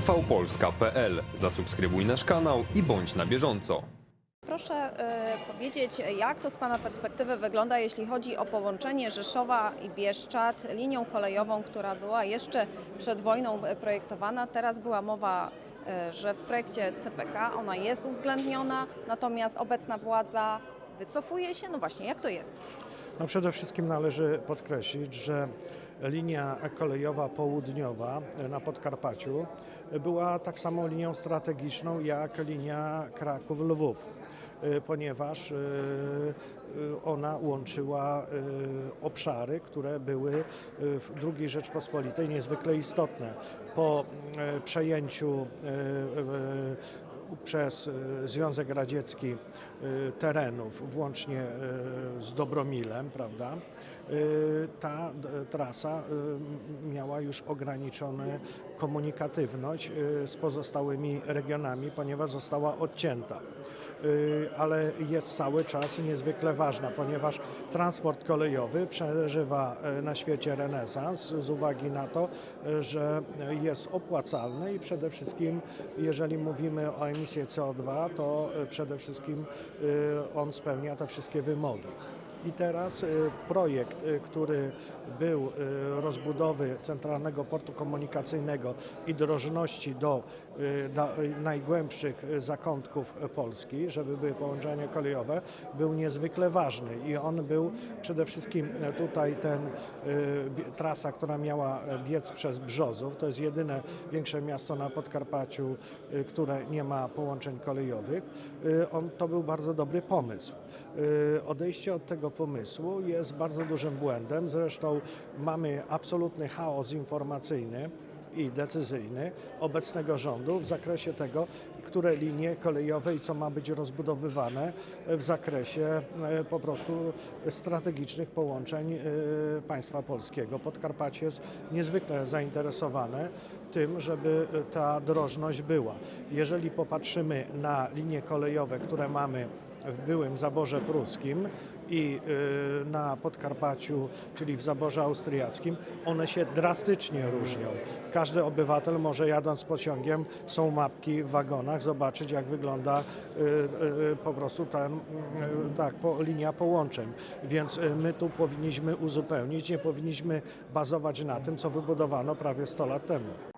tvpolska.pl. Zasubskrybuj nasz kanał i bądź na bieżąco. Proszę e, powiedzieć, jak to z Pana perspektywy wygląda, jeśli chodzi o połączenie Rzeszowa i Bieszczad linią kolejową, która była jeszcze przed wojną projektowana. Teraz była mowa, e, że w projekcie CPK ona jest uwzględniona, natomiast obecna władza wycofuje się. No właśnie, jak to jest? No przede wszystkim należy podkreślić, że linia kolejowa południowa na Podkarpaciu była tak samo linią strategiczną jak linia Kraków-Lwów, y, ponieważ y, y, ona łączyła obszary, które były w II Rzeczpospolitej niezwykle istotne. Po przejęciu przez e, Związek Radziecki e, terenów, włącznie e, z Dobromilem, prawda, ta trasa miała już ograniczoną komunikatywność z pozostałymi regionami, ponieważ została odcięta. Ale jest cały czas niezwykle ważna, ponieważ transport kolejowy przeżywa na świecie renesans z uwagi na to, że jest opłacalny i przede wszystkim, jeżeli mówimy o emisji CO2, to e, przede wszystkim e, on spełnia te wszystkie wymogi. I teraz e, projekt, e, który był e, rozbudowy Centralnego Portu Komunikacyjnego i drożności do najgłębszych zakątków Polski, żeby były połączenia kolejowe, był niezwykle ważny i on był przede wszystkim tutaj ten trasa, która miała biec przez Brzozów, to jest jedyne większe miasto na Podkarpaciu, które nie ma połączeń kolejowych. On, to był bardzo dobry pomysł. Odejście od tego pomysłu jest bardzo dużym błędem. Zresztą mamy absolutny chaos informacyjny i decyzyjny obecnego rządu w zakresie tego, które linie kolejowe i co ma być rozbudowywane w zakresie e, po prostu strategicznych połączeń e, państwa polskiego. Podkarpacie jest niezwykle zainteresowane tym, żeby ta drożność była. Jeżeli popatrzymy na linie kolejowe, które mamy w byłym zaborze pruskim i y, na Podkarpaciu, czyli w zaborze austriackim, one się drastycznie różnią. Każdy obywatel może jadąc pociągiem, są mapki w wagonach, zobaczyć jak wygląda y, y, po prostu ta tak, linia połączeń. Więc my tu powinniśmy uzupełnić, nie powinniśmy bazować na tym, co wybudowano prawie 100 lat temu.